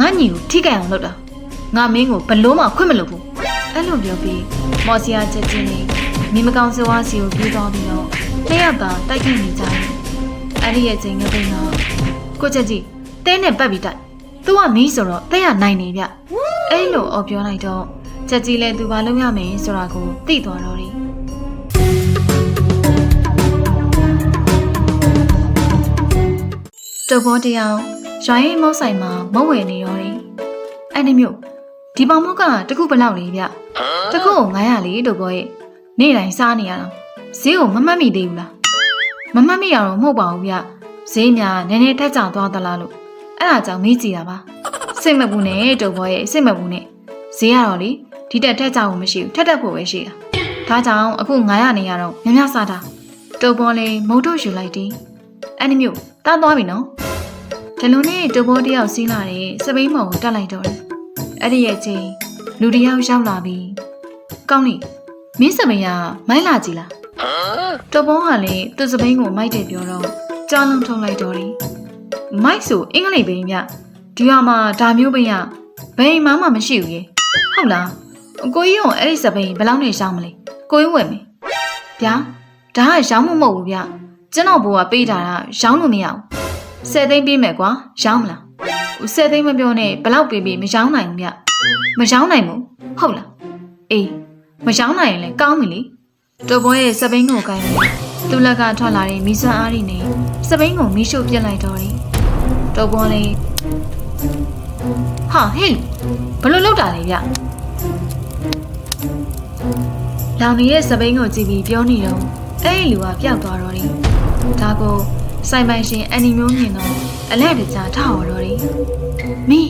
ငါညီကိုထိကြိုက်အောင်လုပ်တာငါမင်းကိုဘလို့မှခွင့်မလို့ဘူးအဲ့လိုပြောပြီးမော်စီယာချက်ချင်းနဲ့မိမကောင်စဝါစီကိုပြေးသွားပြီးတော့နှစ်ယောက်သာတိုက်ခိုက်နေကြတယ်အဲ့ဒီရဲ့ချိန်ကပိန်တော့ကိုချက်ကြီးတဲနဲ့ပတ်ပြီးတိုက်သူကမီးဆိုတော့တဲရနိုင်နေဗျအဲ့လိုအော်ပြောလိုက်တော့ချက်ကြီးလည်းသူဘာလုပ်ရမယ်ဆိုတာကိုသိသွားတော့တယ်တဘောတရား ရွာရင်မောက်ဆိုင်မှာမုတ်ဝယ်နေရောတယ်အဲ့ဒီမျိုးဒီပေါင်မုတ်ကတခုဘယ်လောက်လေးဗျတခုကို900လေးတို့ဘောရဲ့နေ့တိုင်းစားနေရတာဈေးကိုမမှတ်မိသေးဘူးလားမမှတ်မိရတော့မဟုတ်ပါဘူးဗျဈေးများနည်းနည်းထက်ကျသွားသလားလို့အဲ့ဒါကြောင့်မေးကြည့်တာပါစိတ်မပူနဲ့တို့ဘောရဲ့စိတ်မပူနဲ့ဈေးကတော့လေဒီတက်ထက်ကျဖို့မရှိဘူးထက်တက်ဖို့ပဲရှိတာဒါကြောင့်အခု900နေရတော့များများစားတာတို့ဘောလေးမုတ်ထုတ်ယူလိုက်တယ်အဲ့ဒီမျိုးတားသွားပြီနော် ဒီလိုနဲ့တူဘောတယောက်စီးလာတဲ့စပိန်မော်ကိုတက်လိုက်တော့တယ်။အဲ့ဒီရဲ့ချင်းလူတယောက်ရောက်လာပြီးကောင်းနေမင်းစပိန်ကမိုက်လာကြည်လား။တူဘောကလည်းသူ့စပိန်ကိုမိုက်တယ်ပြောတော့ကြားလုံးထုံလိုက်တော့တယ်။မိုက်ဆိုအင်္ဂလိပ်ပိန်ပြဒီဟာမှာဒါမျိုးပိန်ကဘယ်မှမှမရှိဘူးရေ။ဟုတ်လား။ကိုကြီးကအဲ့ဒီစပိန်ဘယ်လောက်နဲ့ရှောင်းမလဲ။ကိုကြီးဝယ်မယ်။ဗျာဒါကရောင်းမမဟုတ်ဘူးဗျ။ကျွန်တော်ဘိုးကပေးတာကရောင်းလို့မရဘူး။ ဆယ်သိန်းပေးမယ်ကွာရောင်းမလားဟိုဆယ်သိန်းမပြောနဲ့ဘယ်လောက်ပေးပြီးမရောင်းနိုင်ဘူးဗျမရောင်းနိုင်ဘူးဟုတ်လားအေးမရောင်းနိုင်ရင်လည်းကောင်းပြီလေတော်ဘောရဲ့စပိန်ကိုကိုင်းတယ်သူ့လက်ကထွက်လာတဲ့မီးစွမ်းအားတွေနဲ့စပိန်ကိုမီးရှို့ပြစ်လိုက်တော့တယ်တော်ဘောလေးဟာဟေးဘယ်လိုလုပ်တာလဲဗျလောင်နေရဲ့စပိန်ကိုကြည့်ပြီးပြောနေတော့အဲ့ဒီလူကပျောက်သွားတော့တယ်ဒါကို စိုင်ပိုင်ရှင်အန်နီမျိုးမြင်တော့အလဲတကြားထောက်ရတော့တယ်မီ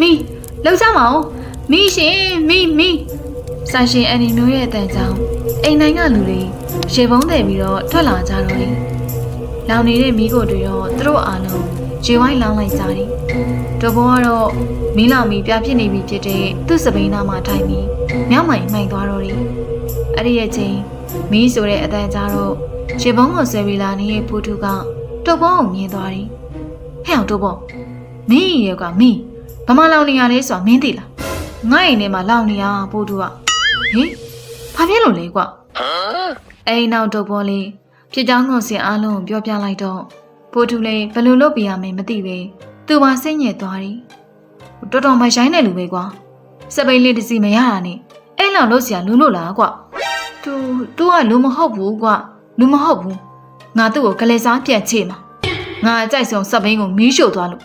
မီလောက်ကြမအောင်မီရှင်မီမီဆိုင်ရှင်အန်နီမျိုးရဲ့အတန်ကြောင့်အိမ်တိုင်းကလူတွေရေပုံးတယ်ပြီးတော့ထွက်လာကြတော့တယ်လောင်နေတဲ့မီးကိုတွေတော့သူတို့အားလုံးရေဝိုင်းလောင်းလိုက်ကြတယ်တဘောကတော့မီးလောင်ပြီးပြဖြစ်နေပြီဖြစ်တဲ့သူ့စပိန်နာမှာထိုင်ပြီးမြောက်မိုင်မှိုင်သွားတော့တယ်အဲ့ဒီရဲ့ချင်းမီးဆိုတဲ့အတန်ကြားတော့ရေပုံးကိုဆွဲပြီးလာနေတဲ့ဖူထူက တုတ်ပေါင်းကိုမြင်သွားတယ်။ဟဲ့အောင်တုတ်ပေါင်းမင်းရေကမင်းဘာမှလောင်နေရလဲဆိုတာမင်းသိလား။ငါ့အိမ်ထဲမှာလောင်နေရဖူထူကဟင်ဘာဖြစ်လို့လဲကွ။အဲ့ဒီနောက်တုတ်ပေါင်းလေးဖြစ်ကြောင်းကိုစင်အားလုံးကိုပြောပြလိုက်တော့ဖူထူလေးဘယ်လိုလုပ်ပြရမယ်မသိပဲသူပါစိတ်ညစ်သွားတယ်။တော်တော်မရိုင်းတဲ့လူပဲကွာ။စပိန်လေးတစ်စီမရတာနဲ့အဲ့လောက်လို့စရာလူလို့လားကွ။ तू तू ကလူမဟုတ်ဘူးကွလူမဟုတ်ဘူး ငါသူ့ကိုကလေးစားပြန်ချေမှာငါအကြိုက်ဆုံးစက်ဘိန်းကိုမီးရှို့သွားလို့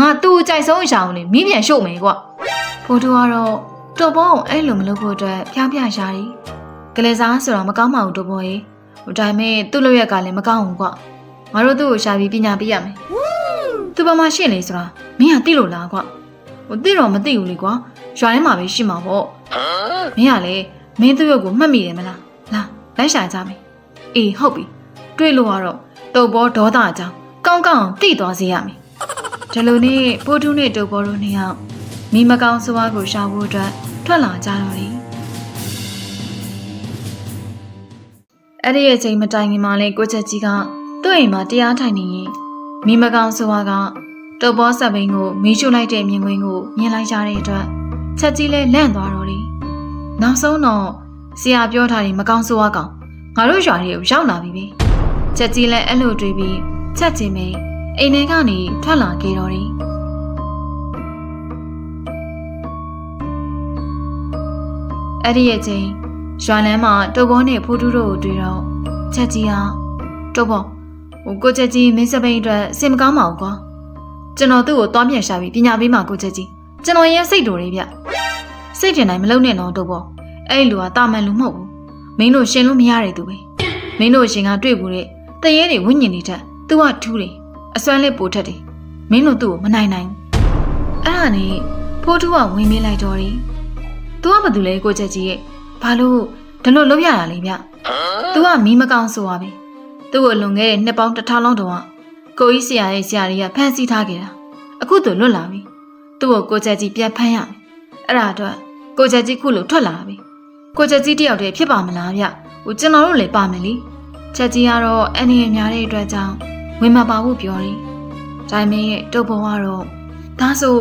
ငါသူ့အကြိုက်ဆုံးအရာကိုလေမီးပြန်ရှို့မယ်ကွဖိုးတူကတော့တော်ဘောကိုအဲ့လိုမလုပ်ဖို့အတွက်ဖျားဖျားရှာတယ်ကလေးစားဆိုတော့မကောင်းပါဘူးတော်ဘောရေဟိုဒါပေမဲ့သူ့လိုရက်ကလည်းမကောင်းဘူးကွငါတို့သူ့ကိုရှာပြီးပညာပေးရမယ်သူဘာမှရှင့်လေဆိုတာမင်းကသိလို့လားကွဟိုသိတော့မသိဘူးလေကွာရွာထဲမှာပဲရှိမှာပေါ့မင်းကလေမင်းသူ့ရုပ်ကိုမှတ်မိတယ်မလားလာလိုက်ရှာကြမယ်အေးဟုတ်ပြီ တွေ့လို့ကတော့တုပ်ဘောဒေါသအကြောင်းကောင်းကောင်းတိသွားစေရမယ်ဒီလိုနဲ့ပိုးတူးနဲ့တုပ်ဘောတို့နှစ်ယောက်မိမကောင်းစွာကိုရှာဖို့အတွက်ထွက်လာကြတော့တယ်အဲ့ဒီအချိန်မတိုင်ခင်မှာလေကိုချက်ကြီးကသူ့အိမ်မှာတရားထိုင်နေရင်မိမကောင်းစွာကတုပ်ဘောဆက်ဘိန်းကိုမီးရှို့လိုက်တဲ့မြင်ကွင်းကိုမြင်လိုက်ကြတဲ့အတွက်ချက်ကြီးလည်းလန့်သွားတော့တယ်နောက်ဆုံးတော့ဆရာပြောထားတယ်မကောင်းစွာကောင်ငါတို့ရွာတွေကိုရောက်လာပြီပဲ ချက်ကြီးလည်းအဲ့လိုတွေးပြီးချက်ချင်းပဲအိမ်ထဲကနေထွက်လာခဲ့တော့တယ်အဲ့ဒီရဲ့ချင်းရွာလမ်းမှာတုပ်ဘောနဲ့ဖိုးတူးတို့ကိုတွေ့တော့ချက်ကြီးဟာတုပ်ဘောဟိုကိုချက်ကြီးမင်းစပိန်အတွက်စင်မကောင်းပါဘူးကွာကျွန်တော်သူ့ကိုသွားပြန်ရှာပြီးပညာပေးမှာကိုချက်ကြီးကျွန်တော်ရင်စိတ်တူတယ်ဗျစိတ်ပြင်တိုင်းမလုံနဲ့တော့တုပ်ဘောအဲ့ဒီလူကတာမန်လူမဟုတ်ဘူးမင်းတို့ရှင်လို့မရတဲ့သူပဲမင်းတို့ရှင်ကတွေ့ဘူးတဲ့ တရေတွေဝိညာဉ်တွေထက်သူကထူးတယ်အစွမ်းလေးပိုထက်တယ်မင်းတို့သူ့ကိုမနိုင်နိုင်ဘူးအဲ့ဒါနဲ့ဖိုးထူးကဝင်မေးလိုက်တော့တယ်သူကဘာတူလဲကိုချက်ကြီးရဲ့ဘာလို့ဒီလိုလုပ်ရတာလဲဗျသူကမီးမကောင်းဆိုပါပဲသူ့ကိုလွန်ခဲ့တဲ့နှစ်ပေါင်းတစ်ထောင်လောက်တောင်ကကိုကြီးဆရာရဲ့ဆရာတွေကဖမ်းဆီးထားခဲ့တာအခုသူလွတ်လာပြီသူ့ကိုကိုချက်ကြီးပြန်ဖမ်းရမယ်အဲ့ဒါအတွက်ကိုချက်ကြီးခုလိုထွက်လာပြီကိုချက်ကြီးတယောက်တည်းဖြစ်ပါမလားဗျဟိုကျွန်တော်တို့လည်းပါမယ်လေ ချက်ကြီးကတော့အန်ဒီရများတဲ့အတွက်ကြောင့်ဝင်မပါဘူးပြောတယ်ဒါပေမဲ့တုတ်ဘုံကတော့ဒါဆို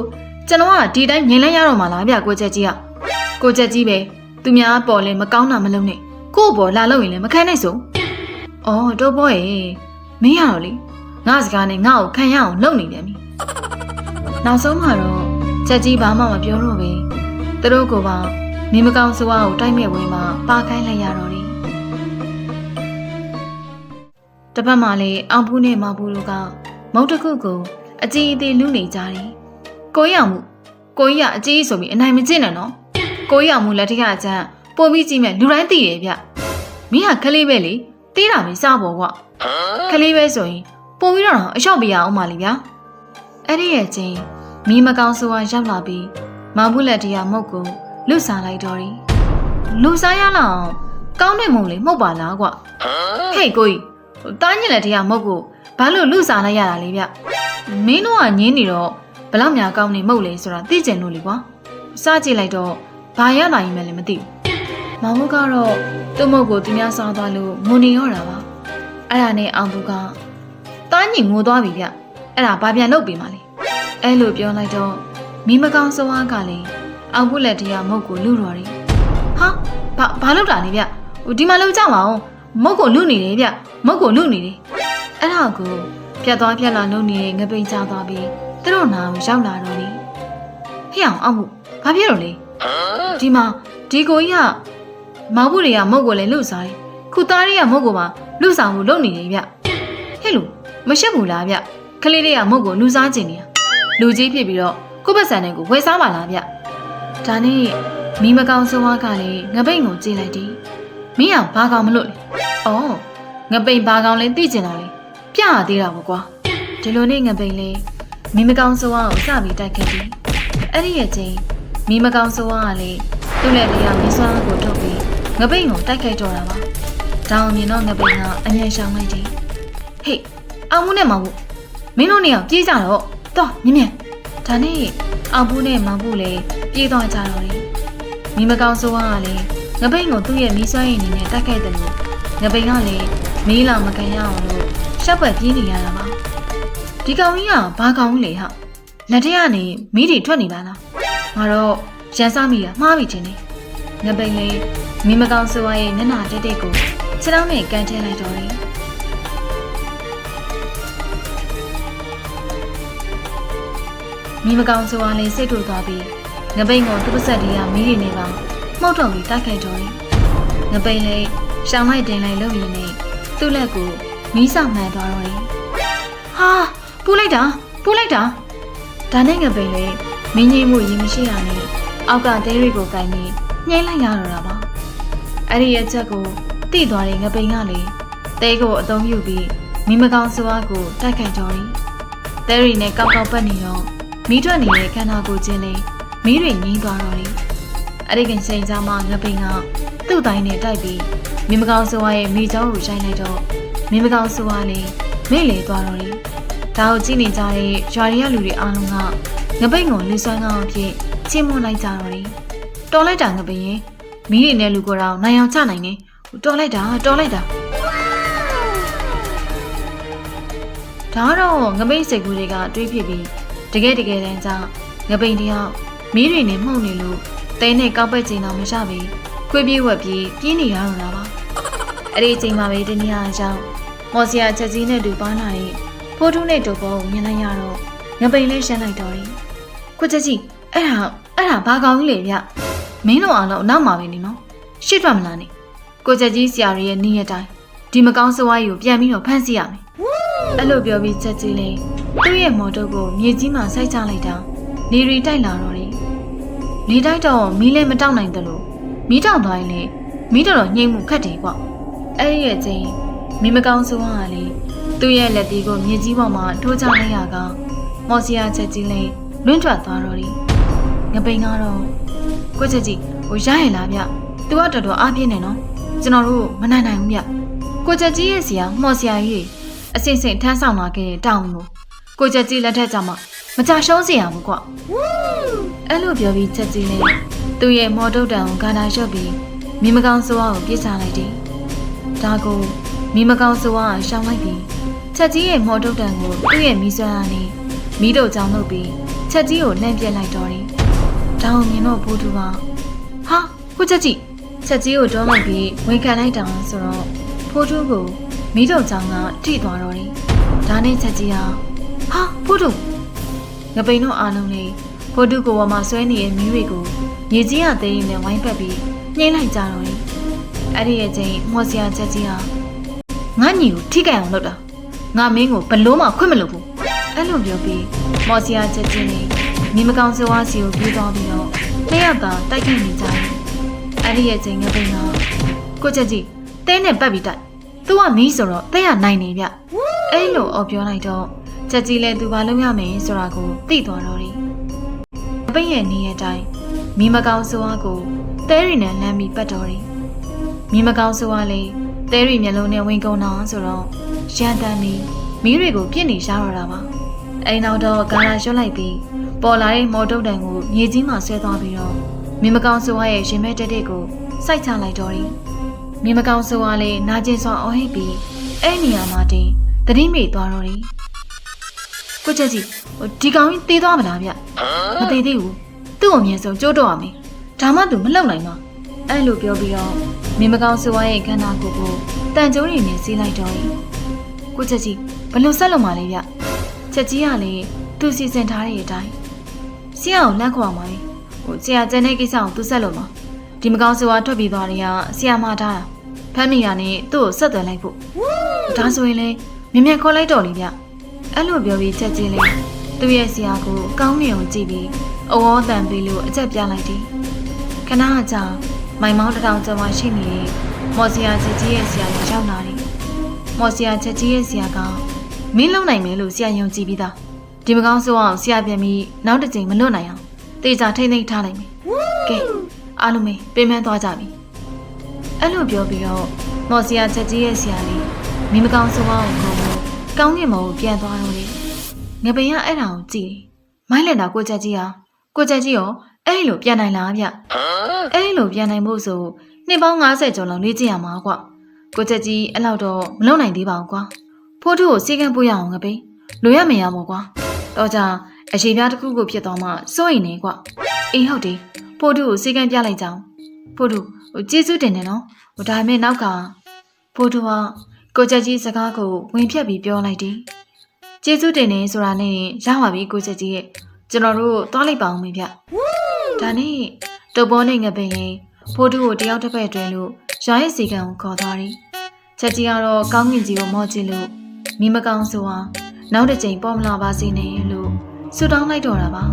ကျွန်တော်ကဒီတိုင်းငြိမ်လိုက်ရတော့မှလားဗျကိုချက်ကြီးကကိုချက်ကြီးပဲသူများပေါ်လဲမကောင်းတာမလုပ်နဲ့ကို့ပေါ်လာလို့ရင်လည်းမခံနိုင်စို့အော်တော့ဘောရေမင်းရတော့လေငါစကားနဲ့ငါ့ကိုခံရအောင်လုပ်နေတယ်မိနောက်ဆုံးမှာတော့ချက်ကြီးဘာမှမပြောတော့ပဲသူတို့ကပါမင်းမကောင်းစွာကိုတိုက်မဲ့ဝင်မှာပါခိုင်းလိုက်ရတော့တယ် တစ်ဖက်မှာလည်းအောင်ဖူးနဲ့မောင်ဖူးတို့ကမုတ်တစ်ခုကိုအကြီးအသေးလူနေကြတယ်ကိုရမှုကိုကြီးကအကြီးဆိုပြီးအနိုင်မကျင့်နဲ့နော်ကိုရမှုလက်ထက်ကအချမ်းပို့ပြီးကြည့်မဲ့လူတိုင်းသိတယ်ဗျမင်းကခလေးပဲလေတီးတာမစပေါ်ကွာခလေးပဲဆိုရင်ပို့ပြီးတော့အလျှော့ပြရအောင်ပါလေဗျာအဲ့ဒီရဲ့ချင်းမီးမကောင်းဆိုတာရောက်လာပြီးမောင်ဖူးလက်တရားမုတ်ကိုလွတ်စားလိုက်တော့တယ်လူစားရလောက်အောင်ကောင်းတဲ့မုံလေးမှုတ်ပါလားကွာဟေးကိုကြီး တားညင်လက်တရားမုတ်ကိုဘာလို့လူစားလိုက်ရတာလဲဗျမင်းတို့ကညင်းနေတော့ဘလောက်များကောင်းနေမုတ်လေဆိုတာသိကျင်လို့လေကွာစားကြည့်လိုက်တော့ဘာရလာရင်မလဲမသိဘူးမောင်မုတ်ကတော့သူ့မုတ်ကိုသူများစားသွားလို့ငိုနေရောတာပါအဲ့ဒါနဲ့အောင်သူကတားညင်ငိုသွားပြီဗျအဲ့ဒါဘာပြန်လုပ်ပေးမှလဲအဲ့လိုပြောလိုက်တော့မိမကောင်းစွားကလည်းအောင်ဖို့လက်တရားမုတ်ကိုလူတော်တယ်ဟာဘာဘာလုပ်တာလဲဗျဟိုဒီမှာလောက်ကြပါအောင် မုတ်ကိုလူနေတယ်ဗျမုတ်ကိုလူနေတယ်အဲ့ဒါကိုပြတ်သွားပြတ်လာလုံနေတဲ့ငပိန်ချသွားပြီးသူတို့နာကိုရောက်လာတော့လေဟေ့အောင်အောင်မှုဘာဖြစ်လို့လဲဒီမှာဒီကိုကြီးကမောင်ဖို့တွေကမုတ်ကိုလည်းလူစားတယ်ခုသားတွေကမုတ်ကိုပါလူဆောင်မှုလုပ်နေတယ်ဗျဟဲ့လူမရှက်ဘူးလားဗျကလေးတွေကမုတ်ကိုလူစားကျင်နေတာလူကြီးဖြစ်ပြီးတော့ကိုယ့်ဘက်ဆန်တဲ့ကိုဝယ်စားပါလားဗျဒါနဲ့မိမကောင်းဆုံးဝါကလည်းငပိန်ကိုကြည့်လိုက်တယ် မင်းအောင်ဘာကောင်မလို့လဲအော်ငပိန်ဘာကောင်လဲသိကျင်တာလေပြရသေးတာပေါ့ကွာဒီလိုနဲ့ငပိန်လေးမိမကောင်းဆုံးဝါကိုစပြီးတိုက်ခဲ့တယ်အဲ့ဒီရဲ့ချင်းမိမကောင်းဆုံးဝါကလည်းသူ့လက်တရားမင်းစွမ်းကိုထုတ်ပြီးငပိန်ကိုတိုက်ခိုက်တော့တာပါဒါအောင်မြင်တော့ငပိန်ကအမြန်ရှောင်လိုက်တယ်ဟေးအောင်မှုနဲ့မောင်ဘူးမင်းတို့နေအောင်ပြေးကြတော့တော့မြင်မြင်ဒါနဲ့အောင်ဘူးနဲ့မောင်ဘူးလည်းပြေးသွားကြတော့တယ်မိမကောင်းဆိုးကလည်း ငပိန်ကိုသူ့ရဲ့မီးစွမ်းရည်အနေနဲ့တိုက်ခိုက်တယ်လို့ငပိန်ကလည်းမီးလာမကန်ရအောင်လို့ရှက်ပွက်ပြေးနေရတာပါဒီကောင်ကြီးကဘာကောင်ကြီးလဲဟာလက်ထက်ကနေမီးတွေထွက်နေပါလားငါတော့ရန်စားမိတာမှားပြီချင်းနေငပိန်လေးမိမကောင်းဆိုးရဲ့မျက်နှာတက်တက်ကိုခြေထောက်နဲ့ကန်ထဲလိုက်တော့တယ်မိမကောင်းဆိုအားလေးစိတ်ထုတ်သွားပြီးငပိန်ကိုသူ့ပါဆက်တွေကမီးတွေနေပါ မှုတ်ထုတ်ပြီးတိုက်ခိုက်တော့တယ်ငပိန်လေးရှောင်းလိုက်တင်လိုက်လုပ်ရင်းနဲ့သူ့လက်ကိုမီးဆောင်မှန်သွားတော့တယ်ဟာပူးလိုက်တာပူးလိုက်တာဒါနဲ့ငပိန်လေးမင်းကြီးမှုရင်မရှိတာနဲ့အောက်ကတဲတွေကိုကင်ပြီးညှိလိုက်ရတော့တာပါအဲ့ဒီရဲ့ချက်ကိုတိသွားတဲ့ငပိန်ကလေတဲကိုအသုံးပြုပြီးမိမကောင်းစွာကိုတိုက်ခိုက်တော့တယ်တဲရီနဲ့ကောက်ကောက်ပတ်နေတော့မီးထွက်နေတဲ့ခန္ဓာကိုယ်ချင်းလေးမီးတွေငိမ့်သွားတော့တယ်။ အဲ့ဒီကင်စိန်ကြားမှာငပိန်ကသူ့တိုင်းနဲ့တိုက်ပြီးမိမကောင်းဆိုးဝါရဲ့မိချောင်းကိုရိုက်လိုက်တော့မိမကောင်းဆိုးဝါလေးမိလေသွားတော့တယ်။ဒါကိုကြည့်နေကြတဲ့ရွာရီရလူတွေအားလုံးကငပိန်ကိုလူဆွမ်းကောင်းအဖြစ်ချီးမွမ်းလိုက်ကြတော့တယ်။တော်လိုက်တာငပိန်ရဲ့မီးတွေနဲ့လူကိုယ်တော်နိုင်အောင်ချနိုင်နေ။တော်လိုက်တာတော်လိုက်တာဒါတော့ငပိတ်စိတ်ကူးတွေကတွေးဖြစ်ပြီးတကယ်တကယ်တမ်းကျငပိန်တယောက်မီးတွေနဲ့မှုန်နေလို့ တဲနဲ့ကောက်ပက်ချိန်တော့မရပြီခွေးပြေးဝက်ပြေးပြင်းနေရတော့တာပါအဲ့ဒီအချိန်မှာပဲတနည်းအားကြောင့်မော်စီယာချက်ကြီးနဲ့တူပါလာတဲ့ဖိုးထုနဲ့တူပေါ်ကိုမြင်လိုက်ရတော့ငပိန်လေးရှင်းလိုက်တော့တယ်ကိုချက်ကြီးအဲ့ဒါအဲ့ဒါဘာကောင်ကြီးလေဗျမင်းတို့အားလုံးအနောက်မှာပဲနေနော်ရှစ်ထွက်မလားနေကိုချက်ကြီးဆရာရဲ့နေ့ရက်တိုင်းဒီမကောင်းစဝါးကြီးကိုပြန်ပြီးတော့ဖမ်းဆီးရမယ်အဲ့လိုပြောပြီးချက်ကြီးလေးသူ့ရဲ့မော်တုတ်ကိုမြေကြီးမှာစိုက်ချလိုက်တာနေရီတိုက်လာတော့တယ်။ နေတိုက်တော့မီးလည်းမတောက်နိုင်တယ်လို့မီးတောက်သွားရင်လေမီးတော်တော်ညှိမ့်မှုခတ်တယ်ကွ။အဲ့ဒီရဲ့ချင်းမီးမကောင်းဆိုးကလေသူ့ရဲ့လက်သေးကိုမြေကြီးပေါ်မှာထိုးချလိုက်ရကမော်စီယာချက်ကြီးလေးလွင့်ထွက်သွားတော့တယ်။ငပိန်ကတော့ကိုချက်ကြီးဟိုရရင်လားဗျ။ तू ကတော်တော်အားပြင်းနေနော်။ကျွန်တော်တို့မနိုင်နိုင်ဘူးဗျ။ကိုချက်ကြီးရဲ့စီယာမော်စီယာကြီးအစင်စင်ထမ်းဆောင်လာခဲ့တဲ့တောင်းကိုကိုချက်ကြီးလက်ထက်ကြမှာမကြရှုံးစေရဘူးကွ အဲ့လိုပြောပြီးချက်ကြီးလေးသူ့ရဲ့မော်တုတ်တံကိုဂါနာရွတ်ပြီးမိမကောင်းစိုးအားကိုပြစ်ချလိုက်တယ်ဒါကိုမိမကောင်းစိုးအားရှောင်းလိုက်ပြီးချက်ကြီးရဲ့မော်တုတ်တံကိုသူ့ရဲ့မိစွမ်းအားနဲ့မိတို့ကြောင့်လုပ်ပြီးချက်ကြီးကိုလှမ်းပြက်လိုက်တော့တယ်ဒါအောင်မြင်တော့ဖိုးတူကဟာကိုချက်ကြီးချက်ကြီးကိုတွန်းလိုက်ပြီးဝန်ခံလိုက်တောင်ဆိုတော့ဖိုးတူကိုမိတို့ကြောင့်ကထိသွားတော့တယ်ဒါနဲ့ချက်ကြီးဟာဟာဖိုးတူငပိန်တို့အားလုံးလေး ဖိုးတူကိုဝမှာဆွဲနေတဲ့မီးတွေကိုမြေကြီးကသိရင်လည်းဝိုင်းပတ်ပြီးညှိလိုက်ကြတော့တယ်အဲ့ဒီရဲ့ချိန်မော်စရာချက်ကြီးဟာငါညီကိုထိကြိုက်အောင်လုပ်တာငါမင်းကိုဘလို့မှခွင့်မလုပ်ဘူးအဲ့လိုပြောပြီးမော်စရာချက်ကြီးနဲ့မိမကောင်စဝါစီကိုပြေးသွားပြီးတော့နှစ်ယောက်ကတိုက်ခိုက်နေကြတယ်အဲ့ဒီရဲ့ချိန်ငပိန်ကကိုချက်ကြီးတဲနဲ့ပတ်ပြီးတိုက်သူကမီးဆိုတော့တဲရနိုင်နေဗျ အဲ့လိုအော်ပြောလိုက်တော့ချက်ကြီးလည်းသူဘာလုပ်ရမယ်ဆိုတာကိုသိသွားတော့တယ်င ပိန်ရဲ့နေရဲ့တိုင်းမိမကောင်စဝါကိုတဲရီနဲ့လမ်းပြီးပတ်တော်တယ်မိမကောင်စဝါလည်းတဲရီမျက်လုံးနဲ့ဝင်ကုန်တော့ဆိုတော့ရန်တမ်းပြီးမီးတွေကိုပြစ်နေရှားတော့တာပါအိမ်နောက်တော့ကာလာရွှတ်လိုက်ပြီးပေါ်လာတဲ့မော်တုတ်တန်ကိုမြေကြီးမှာဆွဲသွားပြီးတော့မိမကောင်စဝါရဲ့ရင်မဲတက်တဲ့ကိုစိုက်ချလိုက်တော့တယ်မိမကောင်စဝါလည်းနာကျင်စွာအော်ဟစ်ပြီးအဲ့နေရာမှာတင်သတိမေ့သွားတော့တယ် ကိုချက်ကြီးဟိုဒီကောင်ကြီးသေးသွားမလားဗျမသေးသေးဘူးသူ့ကိုအမြင်ဆုံးကြိုးတော့ရမယ်ဒါမှသူမလှုပ်နိုင်မှာအဲ့လိုပြောပြီးတော့မိမကောင်စဝါရဲ့ခန္ဓာကိုယ်ကိုတန်ကြိုးတွေနဲ့စီးလိုက်တော့တယ်ကိုချက်ကြီးဘလို့ဆက်လုပ်မှာလဲဗျချက်ကြီးကလည်းသူစီစဉ်ထားတဲ့အတိုင်းဆရာကိုလန့်ခေါ်အောင်ပါလေဟိုဆရာကျန်တဲ့ကိစ္စကိုသူဆက်လို့မှာဒီမကောင်စဝါထွက်ပြီးသွားတယ်ကဆရာမထားတာဖမ်းမိရနဲ့သူ့ကိုဆက်သွယ်လိုက်ဖို့ဒါဆိုရင်လေမြင်မြန်ခေါ်လိုက်တော့လေဗျ အဲ့လိုပြောပြီးချက်ကြီးလေသူ့ရဲ့ဆရာကိုကောင်းနေအောင်ကြည့်ပြီးအဝေါ်တန်ပေးလို့အချက်ပြလိုက်တယ်ခဏကြာမိုင်မောင်းတစ်ထောင်ကျော်မှရှိနေတဲ့မော်စီယာချက်ကြီးရဲ့ဆရာကိုရောက်လာတယ်မော်စီယာချက်ကြီးရဲ့ဆရာကမင်းလုံနိုင်မယ်လို့ဆရာယုံကြည်ပြီးသားဒီမကောင်းဆိုအောင်ဆရာပြန်ပြီးနောက်တစ်ချိန်မလွတ်နိုင်အောင်တေချာထိမ့်သိမ့်ထားလိုက်မယ်ကဲအားလုံးပဲပြင်ပန်းသွားကြပြီအဲ့လိုပြောပြီးတော့မော်စီယာချက်ကြီးရဲ့ဆရာလေးမိမကောင်းဆိုအောင်ကို ကောင်းကင်ဘုံကိုပြန်သွားတော့လေငပင်ကအဲ့ဒါကိုကြည့်တယ်မိုင်းလက်တာကိုချက်ကြီးဟာကိုချက်ကြီးရောအဲ့လိုပြန်နိုင်လားဗျအဲ့လိုပြန်နိုင်ဖို့ဆိုနှစ်ပေါင်း90ကျော်လောက်လေ့ကျင့်ရမှာကွကိုချက်ကြီးအဲ့လောက်တော့မလုပ်နိုင်သေးပါဘူးကွာဖိုးထုကိုစီကံပို့ရအောင်ငပင်လိုရမရမို့ကွာတော့ကြအရှိပြားတစ်ခုခုဖြစ်သွားမှစိုးရိမ်နေကွအေးဟုတ်တယ်ဖိုးထုကိုစီကံပြလိုက်ကြအောင်ဖိုးထုဟိုကျေးဇူးတင်တယ်နော်ဟိုဒါပေမဲ့နောက်ကဖိုးထုက ကိုချက်ကြီးစကားကိုဝင်ဖြတ်ပြီးပြောလိုက်တယ်ကျေးဇူးတင်နေဆိုတာနဲ့ရပါပြီကိုချက်ကြီးရဲ့ကျွန်တော်တို့သွားလိုက်ပါအောင်မေဗျဒါနဲ့တုပ်ပေါ်နေငပင်လေးဖိုးထုကိုတယောက်တစ်ဖက်တွဲလို့ရွာရဲ့စီကံကိုခေါ်သွားတယ်ချက်ကြီးကတော့ကောင်းကင်ကြီးကိုမော့ကြည့်လို့မိမကောင်းဆိုတာနောက်တစ်ချိန်ပေါ်မလာပါစေနဲ့လို့ဆုတောင်းလိုက်တော့တာပါ